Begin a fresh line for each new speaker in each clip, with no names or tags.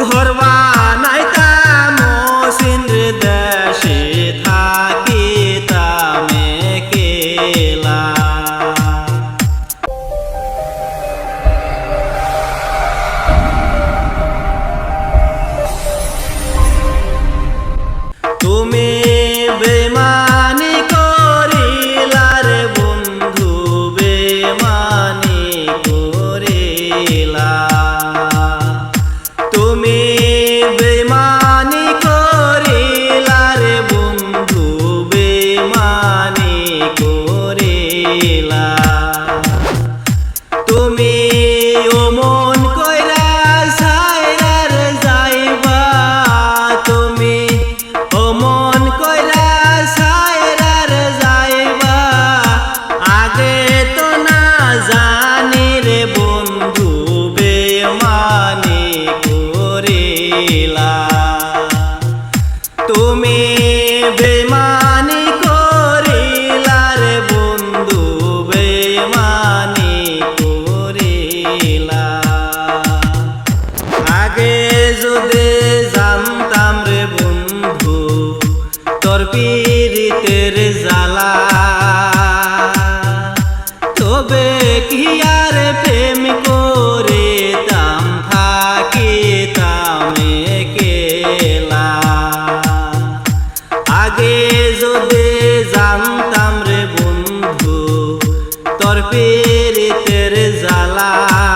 ঘর বানাইতাম সিন্দ্র দেশে থাকিতাম কেলা তুমি বেমানি বেমানি করিলার বন্ধু, বেমানি করিলা। আগে যদি জানতাম রে বন্ধু, তোর পীড়িতের জ্বালা। তবে কি আর প্রেম করে জ্বালা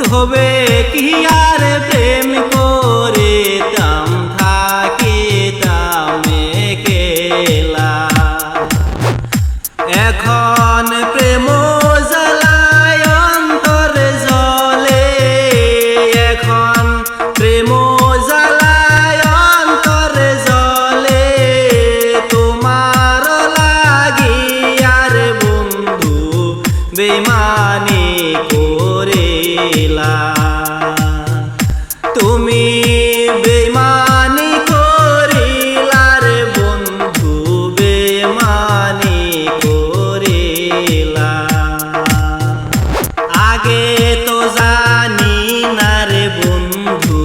তবে কি বেমানি তুমি বেমানি বন্ধু বেমানি আগে তো বন্ধু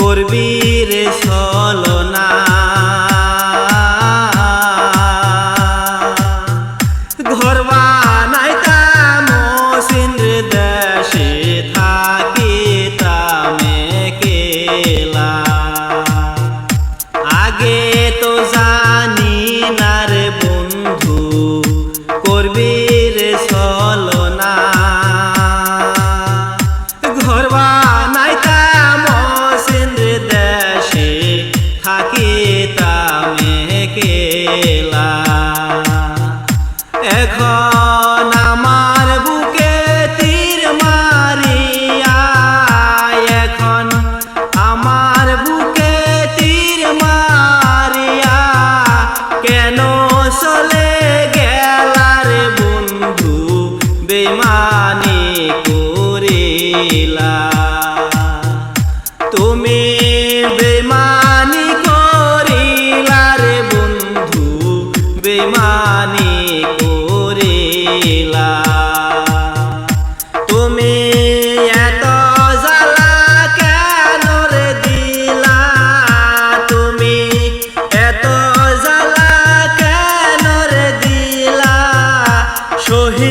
করবি রে ছলনা। ঘর এখন আমার বুকে তীর এখন আমার বুকে তীর কেন চলে গেলার বন্ধু বেমানি